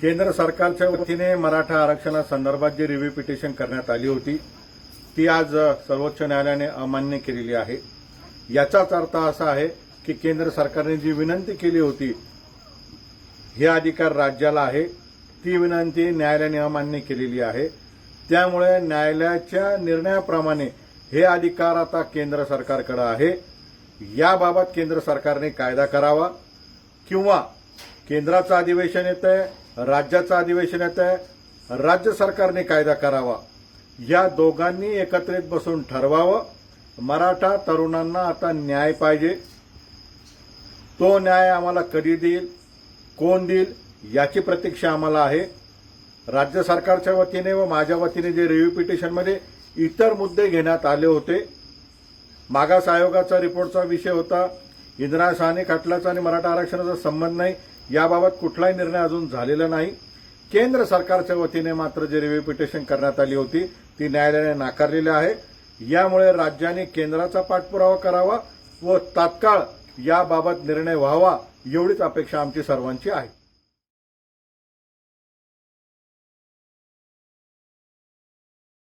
केंद्र सरकारच्या वतीने मराठा आरक्षणासंदर्भात जी रिव्ह्यू पिटिशन करण्यात आली होती ती आज सर्वोच्च न्यायालयाने अमान्य केलेली आहे. याचाच अर्थ असा आहे की केंद्र सरकारने जी विनंती केली होती हे अधिकार राज्याला आहे ती विनंती न्यायालयाने अमान्य केलेली आहे. त्यामुळे न्यायालयाच्या निर्णयाप्रमाणे हे अधिकार आता केंद्र सरकारकडे आहे. याबाबत केंद्र सरकारने कायदा करावा किंवा केंद्राचं अधिवेशन येतं आहे राज्याचं अधिवेशन येत आहे राज्य सरकारने कायदा करावा. या दोघांनी एकत्रित बसून ठरवावं. मराठा तरुणांना आता न्याय पाहिजे. तो न्याय आम्हाला कधी देईल? कोण देईल? याची प्रतीक्षा आम्हाला आहे. राज्य सरकारच्या वतीने व माझ्या वतीने जे रिव्ह्यू पिटिशनमध्ये इतर मुद्दे घेण्यात आले होते मागास आयोगाचा रिपोर्टचा विषय होता. इंदिरा शहाणे खटलाचा आणि मराठा आरक्षणाचा संबंध नाही याबाबत कुठलाही निर्णय अजून झालेला नाही. केंद्र सरकारच्या वतीने मात्र जे रिव्ह्यू पिटिशन करण्यात आली होती ती न्यायालयाने नाकारलेली आहे. यामुळे राज्याने केंद्राचा पाठपुरावा करावा व तात्काळ याबाबत निर्णय व्हावा एवढीच अपेक्षा आमची सर्वांची आहे.